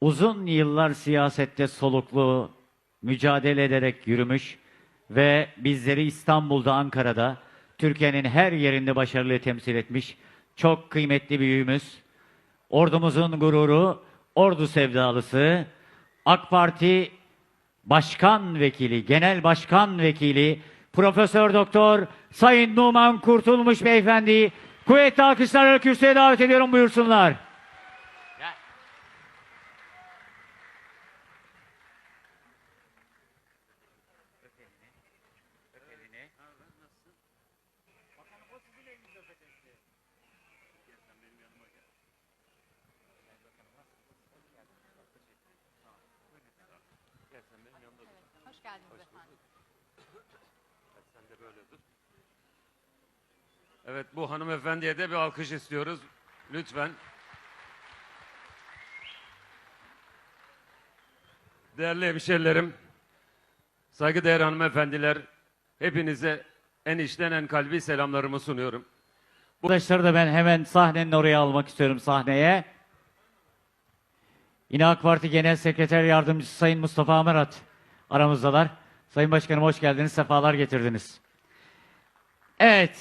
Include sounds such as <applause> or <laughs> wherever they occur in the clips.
uzun yıllar siyasette soluklu mücadele ederek yürümüş ve bizleri İstanbul'da, Ankara'da, Türkiye'nin her yerinde başarılı temsil etmiş çok kıymetli büyüğümüz, ordumuzun gururu, ordu sevdalısı, AK Parti Başkan Vekili, Genel Başkan Vekili, Profesör Doktor Sayın Numan Kurtulmuş Beyefendi, kuvvetli alkışlarla kürsüye davet ediyorum buyursunlar. Hoş geldiniz efendim. Evet bu hanımefendiye de bir alkış istiyoruz. Lütfen. Değerli hemşerilerim, saygıdeğer hanımefendiler, hepinize en içten en kalbi selamlarımı sunuyorum. Arkadaşları da ben hemen sahnenin oraya almak istiyorum sahneye. Yine AK Parti Genel Sekreter Yardımcısı Sayın Mustafa Amarat aramızdalar. Sayın Başkanım hoş geldiniz, sefalar getirdiniz. Evet.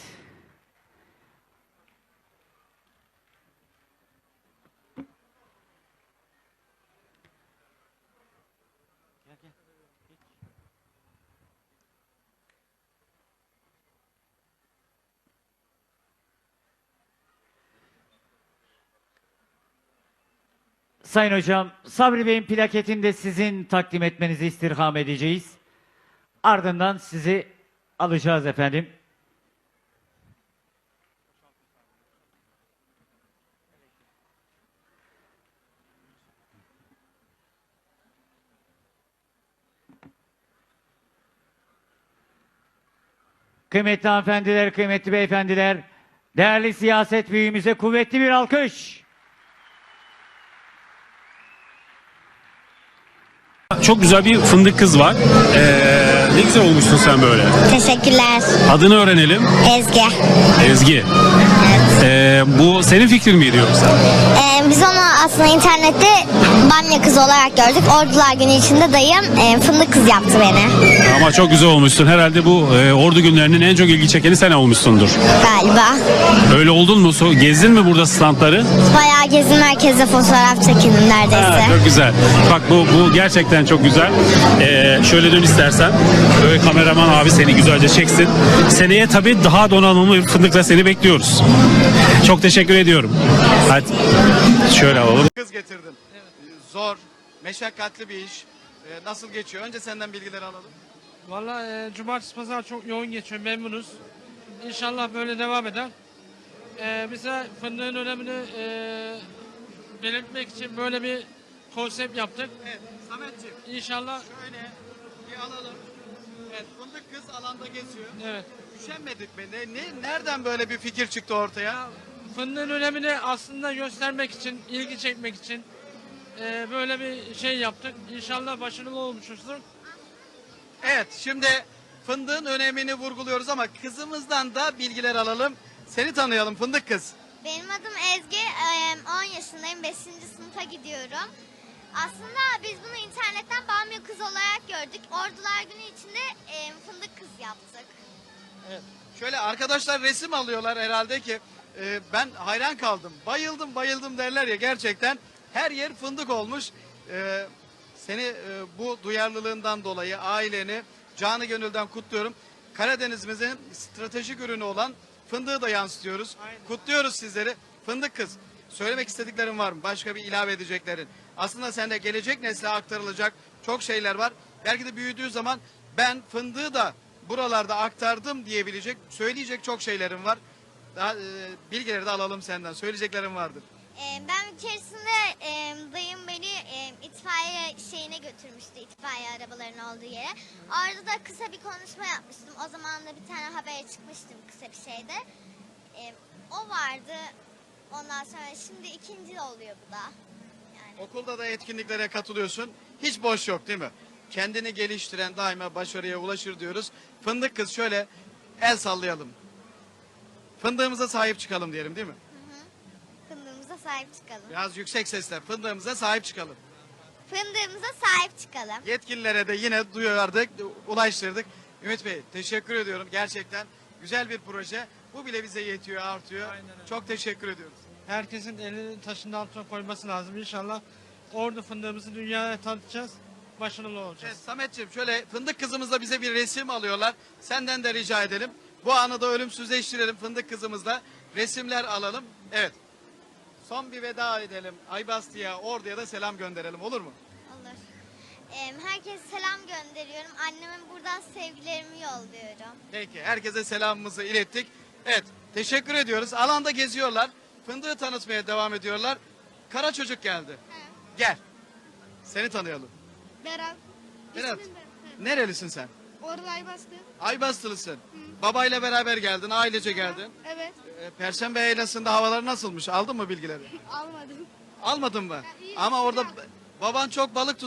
Sayın Hocam, Sabri Bey'in plaketini de sizin takdim etmenizi istirham edeceğiz. Ardından sizi alacağız efendim. Kıymetli hanımefendiler, kıymetli beyefendiler, değerli siyaset büyüğümüze kuvvetli bir alkış. Çok güzel bir fındık kız var. Ee, ne güzel olmuşsun sen böyle. Teşekkürler. Adını öğrenelim. Ezgi. Ezgi. Ee, bu senin fikrin miydi yoksa? Ee, biz onu aslında internette bamya kızı olarak gördük. Ordular günü içinde dayım e, fındık kız yaptı beni. Ama çok güzel olmuşsun. Herhalde bu e, ordu günlerinin en çok ilgi çekeni sen olmuşsundur. Galiba. Öyle oldun mu? So- Gezdin mi burada standları? Bayağı gezdim merkezde fotoğraf çekindim Ha, neredeyse. çok güzel. Bak bu bu gerçekten çok güzel. Ee, şöyle dön istersen. Böyle kameraman abi seni güzelce çeksin. Seneye tabii daha donanımlı bir fındıkla seni bekliyoruz. Çok teşekkür ediyorum. Hadi şöyle alalım. Kız getirdin. Zor, meşakkatli bir iş. Ee, nasıl geçiyor? Önce senden bilgiler alalım. Valla e, cumartesi pazar çok yoğun geçiyor memnunuz. İnşallah böyle devam eder. E, bize fındığın önemini e, belirtmek için böyle bir konsept yaptık. Evet, Sametciğim İnşallah şöyle bir alalım. Evet, fındık kız alanda geziyor. evet. Üşenmedik mi? Ne, ne, nereden böyle bir fikir çıktı ortaya? Fındığın önemini aslında göstermek için, ilgi çekmek için e, böyle bir şey yaptık. İnşallah başarılı olmuşuzdur. Evet, şimdi fındığın önemini vurguluyoruz ama kızımızdan da bilgiler alalım. Seni tanıyalım fındık kız. Benim adım Ezgi. 10 yaşındayım. 5. sınıfa gidiyorum. Aslında biz bunu internetten bamya kız olarak gördük. Ordular günü içinde fındık kız yaptık. Şöyle arkadaşlar resim alıyorlar herhalde ki e, ben hayran kaldım. Bayıldım bayıldım derler ya gerçekten. Her yer fındık olmuş. E, seni e, bu duyarlılığından dolayı aileni canı gönülden kutluyorum. Karadenizimizin stratejik ürünü olan fındığı da yansıtıyoruz. Kutluyoruz sizleri. Fındık kız. Söylemek istediklerin var mı? Başka bir ilave edeceklerin. Aslında sende gelecek nesle aktarılacak çok şeyler var. Belki de büyüdüğü zaman ben fındığı da buralarda aktardım diyebilecek, söyleyecek çok şeylerim var. Daha, e, bilgileri de alalım senden. Söyleyeceklerim vardır. Ee, Ben bir keresinde e, dayım beni e, itfaiye şeyine götürmüştü, itfaiye arabalarının olduğu yere. Orada da kısa bir konuşma yapmıştım. O zaman da bir tane habere çıkmıştım kısa bir şeyde. E, o vardı. Ondan sonra şimdi ikinci oluyor bu da. Yani. Okulda da etkinliklere katılıyorsun. Hiç boş yok değil mi? Kendini geliştiren daima başarıya ulaşır diyoruz. Fındık kız şöyle el sallayalım. Fındığımıza sahip çıkalım diyelim değil mi? Fındığımıza sahip çıkalım. Biraz yüksek sesle fındığımıza sahip çıkalım. Fındığımıza sahip çıkalım. Yetkililere de yine duyardık, ulaştırdık. Ümit Bey teşekkür ediyorum. Gerçekten güzel bir proje. Bu bile bize yetiyor, artıyor. Aynen öyle. Çok teşekkür ediyoruz. Herkesin elini taşın altına koyması lazım. İnşallah ordu fındığımızı dünyaya tanıtacağız. Başarılı olacağız. Evet, Sametciğim şöyle fındık kızımızla bize bir resim alıyorlar. Senden de rica edelim. Bu anı da ölümsüzleştirelim fındık kızımızla. Resimler alalım. Evet. Son bir veda edelim. Aybastı'ya, Ordu'ya da selam gönderelim olur mu? Olur. Em, herkese selam gönderiyorum. Annemin buradan sevgilerimi yolluyorum. Peki herkese selamımızı ilettik. Evet teşekkür ediyoruz. Alanda geziyorlar. Fındığı tanıtmaya devam ediyorlar. Kara çocuk geldi. Gel. Seni tanıyalım. Berat. Berat. İsmim Berat. Nerelisin sen? Orada Aybastı. Aybastılısın. Babayla beraber geldin, ailece geldin. Evet. Ee, Perşembe Yaylası'nda havalar nasılmış? Aldın mı bilgileri? <laughs> Almadım. Almadın mı? iyi, Ama orada baban çok balık tut.